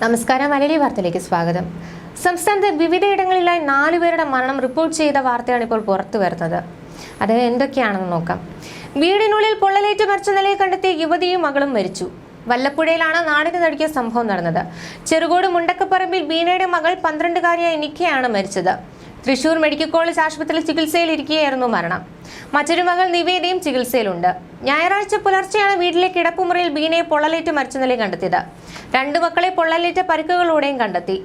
നമസ്കാരം. മലയാളി വാർത്തയിലേക്ക് സ്വാഗതം. സംസ്ഥാനത്ത് വിവിധയിടങ്ങളിലായി നാലുപേരുടെ മരണം റിപ്പോർട്ട് ചെയ്ത വാർത്തയാണ് ഇപ്പോൾ പുറത്തു വരുന്നത്. അത് എന്തൊക്കെയാണെന്ന് നോക്കാം. വീടിനുള്ളിൽ പൊള്ളലേറ്റ് മരിച്ച നിലയിൽ കണ്ടെത്തിയ യുവതിയും മകളും മരിച്ചു. വല്ലപ്പുഴയിലാണ് നാടിന് നടുക്കിയ സംഭവം നടന്നത്. ചെറുകോട് മുണ്ടക്കപ്പറമ്പിൽ ബീനയുടെ മകൾ പന്ത്രണ്ടുകാരിയായ നിക്കയാണ് മരിച്ചത്. തൃശൂർ മെഡിക്കൽ കോളേജ് ആശുപത്രിയിൽ ചികിത്സയിലിരിക്കുകയായിരുന്നു മരണം. മറ്റൊരു മകൾ നിവേദയും ചികിത്സയിലുണ്ട്. ഞായറാഴ്ച പുലർച്ചെയാണ് വീട്ടിലെ കിടപ്പുമുറിയിൽ ബീനയെ പൊള്ളലേറ്റ് മരിച്ച നിലയിൽ കണ്ടെത്തിയത്. രണ്ടു മക്കളെ പൊള്ളലേറ്റ പരിക്കുകളോടെയും കണ്ടെത്തി.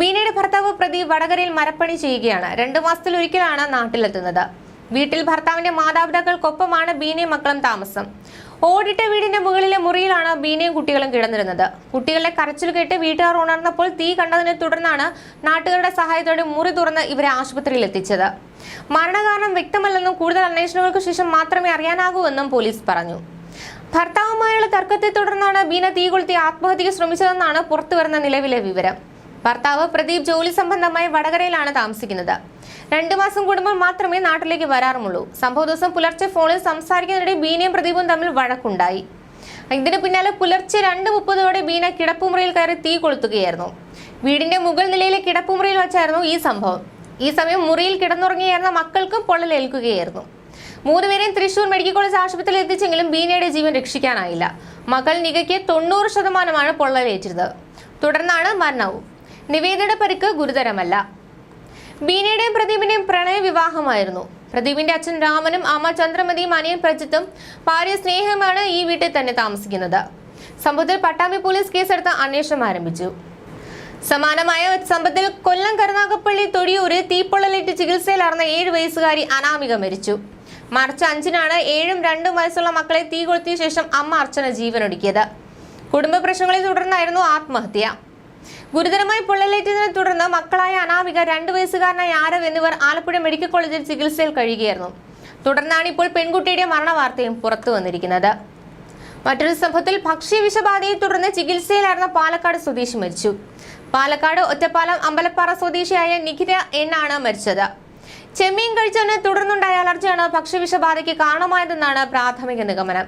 മീനയുടെ ഭർത്താവ് പ്രതി വടകരയിൽ മരപ്പണി ചെയ്യുകയാണ്. രണ്ടു മാസത്തിലൊരിക്കലാണ് നാട്ടിലെത്തുന്നത്. വീട്ടിൽ ഭർത്താവിന്റെ മാതാപിതാക്കൾക്കൊപ്പമാണ് ബീനയും മക്കളും താമസം. ഓടിട്ട വീടിന്റെ മുകളിലെ മുറിയിലാണ് ബീനയും കുട്ടികളും കിടന്നിരുന്നത്. കുട്ടികളുടെ കരച്ചിൽ കേട്ട് വീട്ടുകാർ ഉണർന്നപ്പോൾ തീ കണ്ടതിനെ തുടർന്നാണ് നാട്ടുകാരുടെ സഹായത്തോടെ മുറി തുറന്ന് ഇവരെ ആശുപത്രിയിൽ എത്തിച്ചത്. മരണകാരണം വ്യക്തമല്ലെന്നും കൂടുതൽ അന്വേഷണങ്ങൾക്ക് ശേഷം മാത്രമേ അറിയാനാകൂ എന്നും പോലീസ് പറഞ്ഞു. ഭർത്താവുമായുള്ള തർക്കത്തെ തുടർന്നാണ് ബീന തീ കൊളുത്തി ആത്മഹത്യക്ക് ശ്രമിച്ചതെന്നാണ് പുറത്തുവരുന്ന നിലവിലെ വിവരം. ഭർത്താവ് പ്രദീപ് ജോലി സംബന്ധമായി വടകരയിലാണ് താമസിക്കുന്നത്. രണ്ടു മാസം കൂടുമ്പോൾ മാത്രമേ നാട്ടിലേക്ക് വരാറുമുള്ളൂ. സംഭവ ദിവസം പുലർച്ചെ ഫോണിൽ സംസാരിക്കുന്നതിനിടെ ബീനയും പ്രദീപും തമ്മിൽ വഴക്കുണ്ടായി. ഇതിന് പിന്നാലെ പുലർച്ചെ രണ്ട് മുപ്പതോടെ ബീന കിടപ്പുമുറിയിൽ കയറി തീ കൊളുത്തുകയായിരുന്നു. വീടിന്റെ മുകൾ നിലയിലെ കിടപ്പുമുറിയിൽ വെച്ചായിരുന്നു ഈ സംഭവം. ഈ സമയം മുറിയിൽ കിടന്നുറങ്ങിയായിരുന്ന മക്കൾക്കും പൊള്ളലേൽക്കുകയായിരുന്നു. മൂന്നുപേരെയും തൃശൂർ മെഡിക്കൽ കോളേജ് ആശുപത്രിയിൽ എത്തിച്ചെങ്കിലും ബീനയുടെ ജീവൻ രക്ഷിക്കാനായില്ല. മകൾ നികയ്ക്ക് തൊണ്ണൂറ് ശതമാനമാണ് പൊള്ളലേറ്റത് തുടർന്നാണ് മരണവും. നിവേദയുടെ പരിക്ക് ഗുരുതരമല്ല. ബീനയുടെയും പ്രദീപിന്റെയും പ്രണയ വിവാഹമായിരുന്നു. പ്രദീപിന്റെ അച്ഛൻ രാമനും അമ്മ ചന്ദ്രമതിയും അനിയൻ പ്രജിത്തും ഭാര്യ സ്നേഹമാണ് ഈ വീട്ടിൽ തന്നെ താമസിക്കുന്നത്. സംഭവത്തിൽ പട്ടാമ്പി പോലീസ് കേസെടുത്ത് അന്വേഷണം ആരംഭിച്ചു. സമാനമായ സംഭവത്തിൽ കൊല്ലം കരുനാഗപ്പള്ളി തൊടിയൂര് തീപ്പൊള്ളലേറ്റ് ചികിത്സയിലാർന്ന ഏഴ് വയസ്സുകാരി അനാമിക മരിച്ചു. മാർച്ച് അഞ്ചിനാണ് ഏഴും രണ്ടും വയസ്സുള്ള മക്കളെ തീ കൊളുത്തിയ ശേഷം അമ്മ അർച്ചന ജീവനൊടുക്കിയത്. കുടുംബ പ്രശ്നങ്ങളെ തുടർന്നായിരുന്നു ആത്മഹത്യ. ഗുരുതരമായി പൊള്ളലേറ്റതിനെ തുടർന്ന് മക്കളായ അനാമിക രണ്ട് വയസ്സുകാരനായ ആരവ് എന്നിവർ ആലപ്പുഴ മെഡിക്കൽ കോളേജിൽ ചികിത്സയിൽ കഴിയുകയായിരുന്നു. തുടർന്നാണ് ഇപ്പോൾ പെൺകുട്ടിയുടെ മരണവാർത്തയും പുറത്തു വന്നിരിക്കുന്നത്. മറ്റൊരു സംഭവത്തിൽ ഭക്ഷ്യ വിഷബാധയെ തുടർന്ന് ചികിത്സയിലായിരുന്ന പാലക്കാട് സ്വദേശി മരിച്ചു. പാലക്കാട് ഒറ്റപ്പാലം അമ്പലപ്പാറ സ്വദേശിയായ നിഖിത എന്നാണ് മരിച്ചത്. ചെമ്മീൻ കഴിച്ചതിനെ തുടർന്നുണ്ടായ അലർജിയാണ് ഭക്ഷ്യവിഷബാധയ്ക്ക് കാരണമായതെന്നാണ് പ്രാഥമിക നിഗമനം.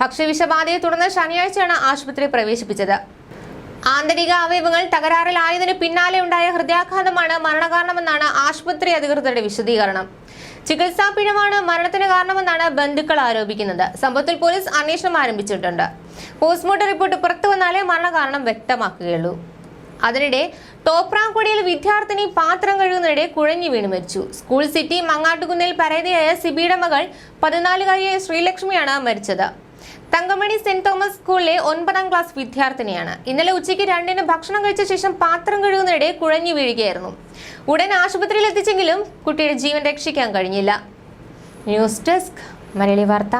ഭക്ഷ്യവിഷബാധയെ തുടർന്ന് ശനിയാഴ്ചയാണ് ആശുപത്രി പ്രവേശിപ്പിച്ചത്. ആന്തരിക അവയവങ്ങൾ തകരാറിലായതിനു പിന്നാലെ ഉണ്ടായ ഹൃദയാഘാതമാണ് മരണകാരണമെന്നാണ് ആശുപത്രി അധികൃതരുടെ വിശദീകരണം. ചികിത്സാ പിഴവാണ് മരണത്തിന് കാരണമെന്നാണ് ബന്ധുക്കൾ ആരോപിക്കുന്നത്. സംഭവത്തിൽ പോലീസ് അന്വേഷണം ആരംഭിച്ചിട്ടുണ്ട്. പോസ്റ്റ്മോർട്ടം റിപ്പോർട്ട് പുറത്തു വന്നാലേ മരണകാരണം വ്യക്തമാക്കുകയുള്ളൂ. അതിനിടെ തോപ്രാംകുടിയിൽ വിദ്യാർത്ഥിനി പാത്രം കഴുകുന്നതിനിടെ കുഴഞ്ഞു വീണ് മരിച്ചു. സ്കൂൾ സിറ്റി മങ്ങാട്ടുകുന്നിൽ പരാതിയായ സിബിയുടെ മകൾ പതിനാലുകാരിയായ ശ്രീലക്ഷ്മിയാണ് മരിച്ചത്. തങ്കമണി സെന്റ് തോമസ് സ്കൂളിലെ ഒൻപതാം ക്ലാസ് വിദ്യാർത്ഥിനിയാണ്. ഇന്നലെ ഉച്ചയ്ക്ക് രണ്ടിന് ഭക്ഷണം കഴിച്ച ശേഷം പാത്രം കഴുകുന്നതിനിടെ കുഴഞ്ഞു വീഴുകയായിരുന്നു. ഉടൻ ആശുപത്രിയിൽ എത്തിച്ചെങ്കിലും കുട്ടിയുടെ ജീവൻ രക്ഷിക്കാൻ കഴിഞ്ഞില്ല. ന്യൂസ് ഡെസ്ക് മലയാളി വാർത്ത.